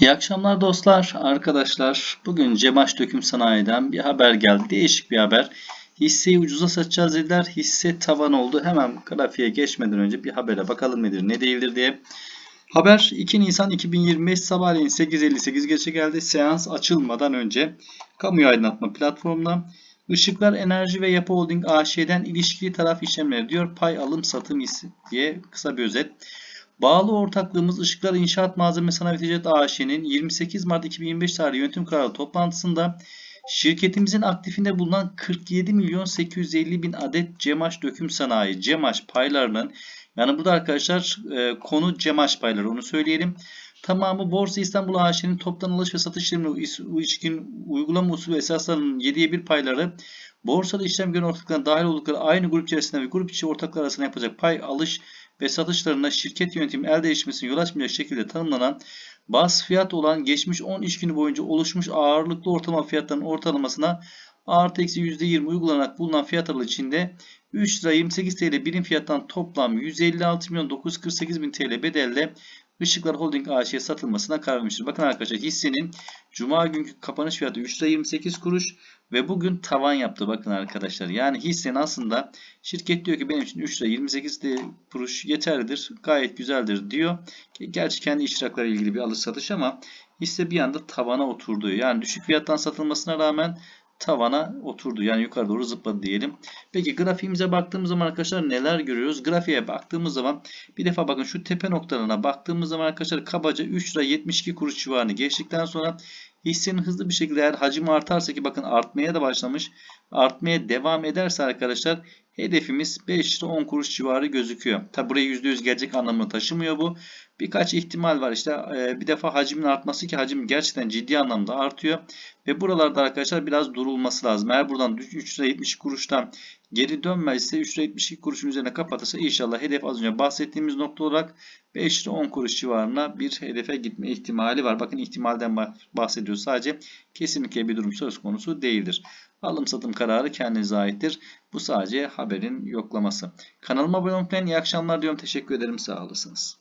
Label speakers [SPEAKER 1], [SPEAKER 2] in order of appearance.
[SPEAKER 1] İyi akşamlar dostlar, arkadaşlar. Bugün Cemaş Döküm Sanayi'den bir haber geldi. Değişik bir haber. Hisseyi ucuza satacağız dediler. Hisse tavan oldu. Hemen grafiğe geçmeden önce bir habere bakalım nedir ne değildir diye. Haber 2 Nisan 2025 sabahleyin 8.58 geçe geldi. Seans açılmadan önce kamuya aydınlatma platformuna Işıklar Enerji ve Yapı Holding AŞ'den ilişkili taraf işlemleri diyor. Pay alım satım diye kısa bir özet. Bağlı ortaklığımız Işıklar İnşaat Malzeme Sanayi Ticaret AŞ'nin 28 Mart 2025 tarihi yönetim kararı toplantısında şirketimizin aktifinde bulunan 47 milyon 850 bin adet Cemaş Döküm Sanayi Cemaş paylarının yani burada arkadaşlar e, konu Cemaş payları onu söyleyelim. Tamamı Borsa İstanbul AŞ'nin toptan alış ve satış işlemine ilişkin uygulama usulü esaslarının 7'ye 1 payları borsada işlem gören ortaklarına dahil oldukları aynı grup içerisinde ve grup içi ortaklar arasında yapacak pay alış ve satışlarında şirket yönetimi el değişmesine yol açmayacak şekilde tanımlanan baz fiyat olan geçmiş 10 iş günü boyunca oluşmuş ağırlıklı ortalama fiyatların ortalamasına artı eksi %20 uygulanarak bulunan fiyat aralığı içinde 3 lira 28 TL birim fiyattan toplam 156 milyon 948 bin TL bedelle Işıklar Holding AŞ'ye satılmasına karar vermiştir. Bakın arkadaşlar hissenin Cuma günkü kapanış fiyatı 3 lira 28 kuruş ve bugün tavan yaptı. Bakın arkadaşlar yani hissenin aslında şirket diyor ki benim için 3 lira 28 kuruş yeterlidir. Gayet güzeldir diyor. Gerçi kendi iştiraklarıyla ilgili bir alış satış ama hisse bir anda tavana oturdu. Yani düşük fiyattan satılmasına rağmen tavana oturdu. Yani yukarı doğru zıpladı diyelim. Peki grafiğimize baktığımız zaman arkadaşlar neler görüyoruz? Grafiğe baktığımız zaman bir defa bakın şu tepe noktalarına baktığımız zaman arkadaşlar kabaca 3 lira 72 kuruş civarını geçtikten sonra hissenin hızlı bir şekilde eğer hacim artarsa ki bakın artmaya da başlamış. Artmaya devam ederse arkadaşlar hedefimiz 5 lira 10 kuruş civarı gözüküyor. Tabi buraya %100 gelecek anlamını taşımıyor bu. Birkaç ihtimal var. İşte bir defa hacmin artması ki hacim gerçekten ciddi anlamda artıyor. Ve buralarda arkadaşlar biraz durulması lazım. Eğer buradan 3 lira 70 kuruştan geri dönmezse 3 lira 72 kuruşun üzerine kapatırsa inşallah hedef az önce bahsettiğimiz nokta olarak 5 lira 10 kuruş civarına bir hedefe gitme ihtimali var. Bakın ihtimalden bahsediyoruz. Sadece kesinlikle bir durum söz konusu değildir. Alım satım kararı kendinize aittir. Bu sadece haberin yoklaması. Kanalıma abone olmayı iyi akşamlar diyorum. Teşekkür ederim. Sağ olasınız.